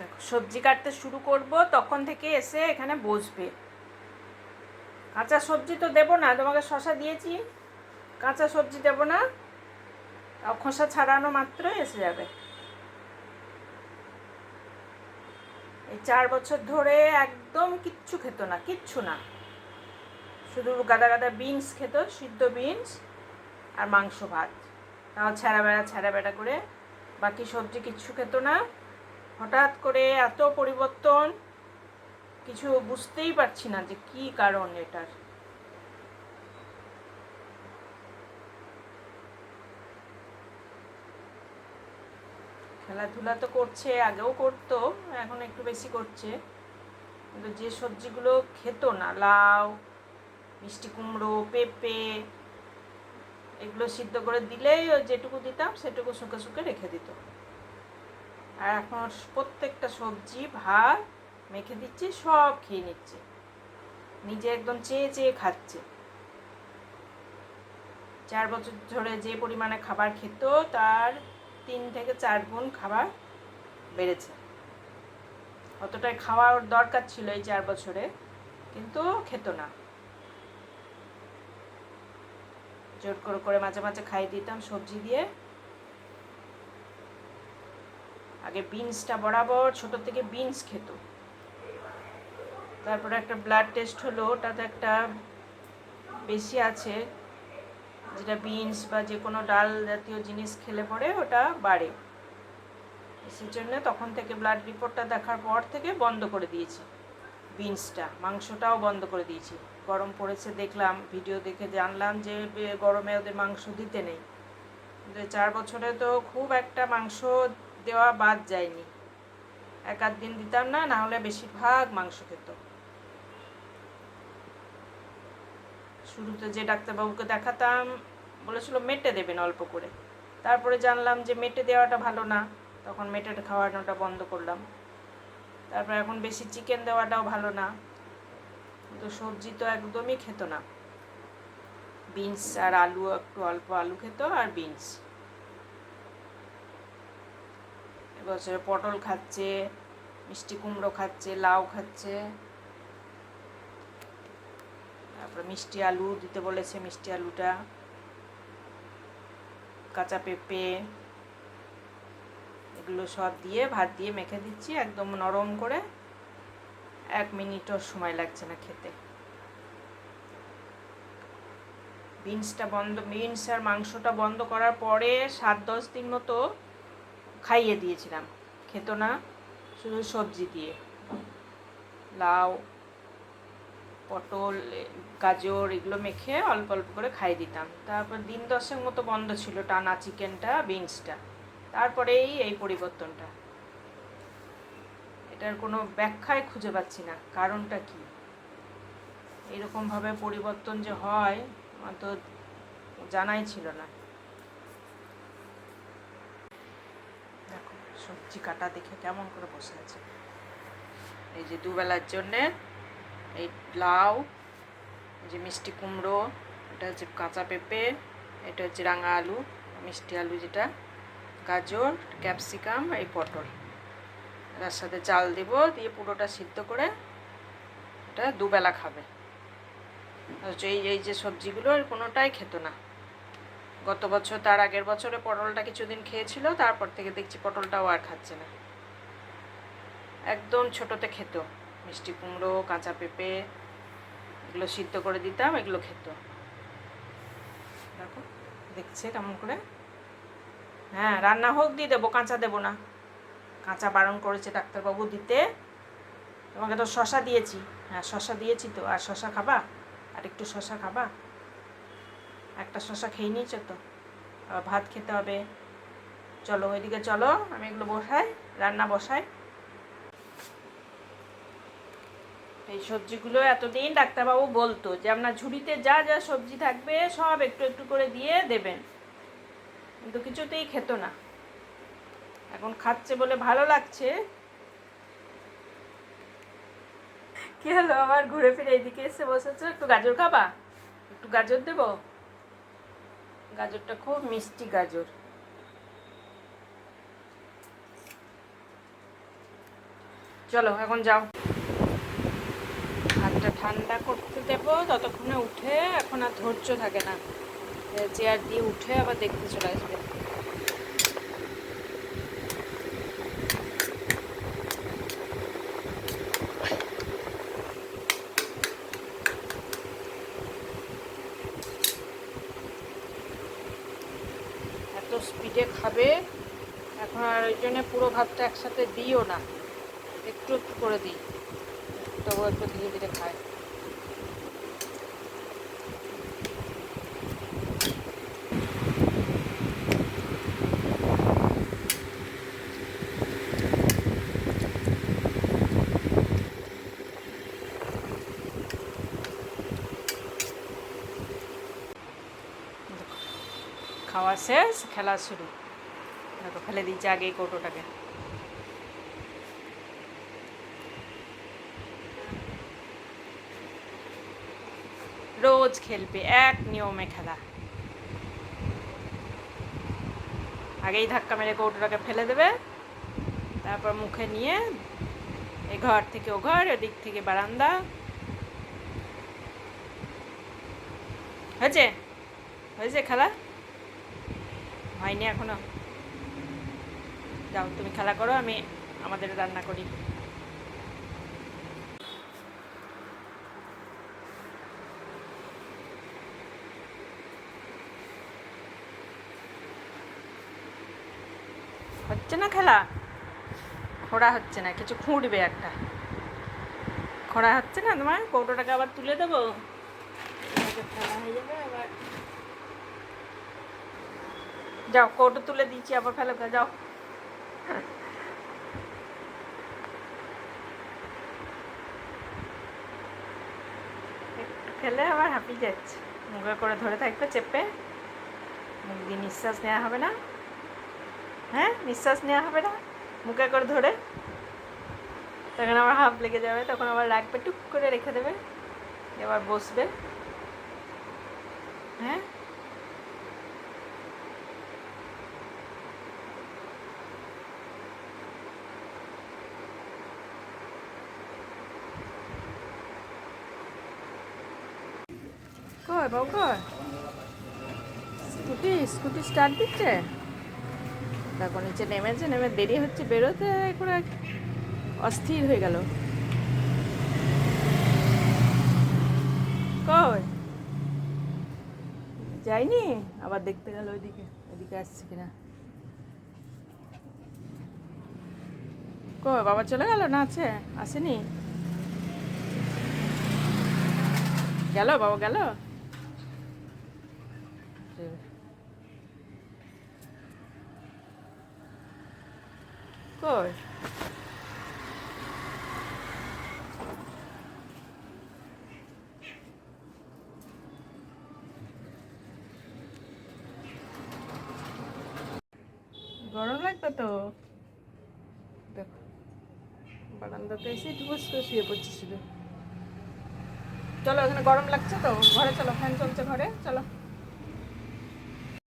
দেখো, সবজি কাটতে শুরু করব, তখন থেকে এসে এখানে বসবে। কাঁচা সবজি তো দেবো না, তোমাকে শশা দিয়েছি। কাঁচা সবজি দেবো না খোসা ছাড়ানো মাত্রই এসে যাবে। এই চার বছর ধরে একদম কিচ্ছু খেত না, কিচ্ছু না। শুধু গাদা গাদা বিনস খেত, সিদ্ধ বিনস আর মাংস ভাত। তাও ছেঁড়া বেড়া ছেঁড়া বেড়া করে বাকি সবজি কিচ্ছু খেত না। হঠাৎ করে এত পরিবর্তন, কিছু বুঝতেই পারছি না যে কি কারণ এটার। খেলাধুলা তো করছে, আগেও করতো, এখন একটু বেশি করছে। কিন্তু যে সবজিগুলো খেত না, লাউ, মিষ্টি কুমড়ো, পেঁপে, এগুলো সিদ্ধ করে দিলেই যেটুকু দিতাম, সেটুকু শুকে শুকে রেখে দিত। আর এখন প্রত্যেকটা সবজি, ভাত মেখে দিচ্ছে, সব খেয়ে নিচ্ছে। নিজে একদম চেয়ে চেয়ে খাচ্ছে। চার বছর ধরে যে পরিমাণে খাবার খেত, তার তিন থেকে চার গুণ খাবার বেড়েছে। অতটাই খাওয়ার দরকার ছিল এই চার বছরে, কিন্তু খেত না। জোর করে করে মাঝে মাঝে খাই দিতাম সবজি দিয়ে। আগে বিনসটা বরাবর, ছোট থেকে বিনস খেত। তারপরে একটা ব্লাড টেস্ট হলো, ওটাতে একটা বেশি আছে, যেটা বিনস বা যে কোনো ডাল জাতীয় জিনিস খেলে পরে ওটা বাড়ে। সেই জন্য তখন থেকে ব্লাড রিপোর্টটা দেখার পর থেকে বন্ধ করে দিয়েছি বিনসটা মাংসটাও বন্ধ করে দিয়েছি। গরম পড়েছে দেখলাম ভিডিও দেখে জানলাম যে গরমে ওদের মাংস দিতে নেই। চার বছরে তো খুব একটা মাংস দেওয়া বাদ যায়নি। এক আধ দিন দিতাম না না হলে বেশিরভাগ মাংস খেত। শুরুতে যে ডাক্তারবাবুকে দেখাতাম, বলেছিল মেটে দেবেন অল্প করে। তারপরে জানলাম যে মেটে দেওয়াটা ভালো না, তখন মেটে খাওয়ানোটা বন্ধ করলাম। তারপর এখন বেশি চিকেন দেওয়াটাও ভালো না। কিন্তু সবজি তো একদমই খেত না। বিনস আর আলু, একটু অল্প আলু খেত আর বিনস। এবছরে পটল খাচ্ছে, মিষ্টি কুমড়ো খাচ্ছে, লাউ খাচ্ছে। তারপরে মিষ্টি আলু দিতে বলেছে মিষ্টি আলুটা। কাঁচা পেঁপে, এগুলো সব দিয়ে ভাত দিয়ে মেখে দিচ্ছি, একদম নরম করে। এক মিনিটও সময় লাগছে না খেতে। বিনসটা বন্ধ, বিনস আর মাংসটা বন্ধ করার পরে সাত দশ দিন মতো খাইয়ে দিয়েছিলাম। খেত না, শুধু সবজি দিয়ে। লাউ, পটল, গাজর এগুলো মেখে অল্প অল্প করে খাইয়ে দিতাম। তারপর দিন দশের মতো বন্ধ ছিল টানা চিকেনটা, বিনসটা। তারপরেই এই পরিবর্তনটা। এটার কোনো ব্যাখ্যায় খুঁজে পাচ্ছি না, কারণটা কি? এরকমভাবে পরিবর্তন যে হয়, আমার তো জানাই ছিল না দেখো সবজি কাটা দেখে কেমন করে বসে আছে। এই যে দুবেলার জন্যে এই লাউ, এই যে মিষ্টি কুমড়ো, এটা হচ্ছে কাঁচা পেঁপে, এটা হচ্ছে রাঙা আলু, মিষ্টি আলু যেটা, গাজর, ক্যাপসিকাম, এই পটল। তার সাথে চাল দিব, দিয়ে পুরোটা সিদ্ধ করে এটা দুবেলা খাবে। এই এই যে সবজিগুলো কোনোটাই খেত না। গত বছর তার আগের বছরে পটলটা কিছুদিন খেয়েছিল, তারপর থেকে দেখছি পটলটাও আর খাচ্ছে না। একদম ছোটোতে খেত। মিষ্টি কুমড়ো, কাঁচা পেঁপে, এগুলো সিদ্ধ করে দিতাম, এগুলো খেত। দেখো, দেখছে কেমন করে? হ্যাঁ রান্না হোক, দিয়ে দেবো, কাঁচা দেবো না। কাঁচা বারণ করেছে ডাক্তারবাবু দিতে। তোমাকে তো শশা দিয়েছি। হ্যাঁ শশা দিয়েছি তো। আর শশা খাবা? আর একটু শশা খাবা? একটা শশা খেয়ে নিয়েছো তো? আবার ভাত খেতে হবে। চলো ওইদিকে চলো, আমি এগুলো বসাই, রান্না বসাই। এই সবজিগুলো এতদিন ডাক্তারবাবু বলতো যে আপনার ঝুড়িতে যা যা সবজি থাকবে সব একটু একটু করে দিয়ে দেবেন। কিন্তু কিছুতেই খেত না। এখন খাচ্ছে বলে ভালো লাগছে। কি হলো? আবার ঘুরে ফিরে এদিকে এসে বসেছো? একটু গাজর খাবা? একটু গাজর দেব? গাজরটা খুব মিষ্টি গাজর। চলো, এখন যাও। হাতটা ঠান্ডা করতে দেবো, ততক্ষণে উঠে এখন আর ধৈর্য থাকে না। চেয়ার দিয়ে উঠে আবার দেখতে চলে আসবে। স্পিডে খাবে। এখন আর ওই জন্য পুরো ভাতটা একসাথে দিও না। একটু একটু করে দিই। তবু একটু ধীরে ধীরে খায়। খাওয়া শেষ, খেলা শুরু। দেখো, ফেলে দিয়েছে আগে এই কৌটোটাকে। রোজ খেলবে, এক নিয়মে খেলা। আগেই ধাক্কা মেরে কৌটোটাকে ফেলে দেবে। তারপর মুখে নিয়ে এ ঘর থেকে ও ঘর, এদিক থেকে বারান্দা। হয়েছে? হয়েছে খেলা? হয়নি এখনও। যাও, তুমি খেলা করো, আমি আমাদের রান্না করি। হচ্ছে না খেলা? খোড়া হচ্ছে না, কিছু খুঁড়বে একটা। খোড়া হচ্ছে না তোমার? কৌটোটাকে আবার তুলে দেবো? ফেলা হয়ে যাবে, আবার যাও কৌটো তুলে দিচ্ছি আবার ফেলো যাও। খেলে আবার হাঁপিয়ে যাচ্ছে। মুখে করে ধরে থাকবে চেপে। মুখ দিয়ে নিঃশ্বাস নেওয়া হবে না। হ্যাঁ নিঃশ্বাস নেওয়া হবে না। মুখে করে ধরে। তখন আবার হাফ লেগে যাবে, তখন আবার রাখবে টুক করে রেখে দেবে। এবার বসবে। হ্যাঁ? কয় বাবু কয়? স্কুটি স্কুটি স্টার্ট দিচ্ছে? দেখো, নিচে নেমেছে, নেমে দেরি হচ্ছে বেরোতে করে অস্থির হয়ে গেল। কই? যাইনি? আবার দেখতে গেল ওইদিকে ওইদিকে আসছে কিনা। কই, বাবা চলে গেল? না আছে? আসেনি? গেল, বাবা গেল। কই? গরম লাগতো তো? দেখো, বারান্দাতে এসে একটু বসে শুয়ে পড়ছি শুধু। চলো এখানে গরম লাগছে তো? ঘরে চলো ফ্যান চলছে ঘরে চলো।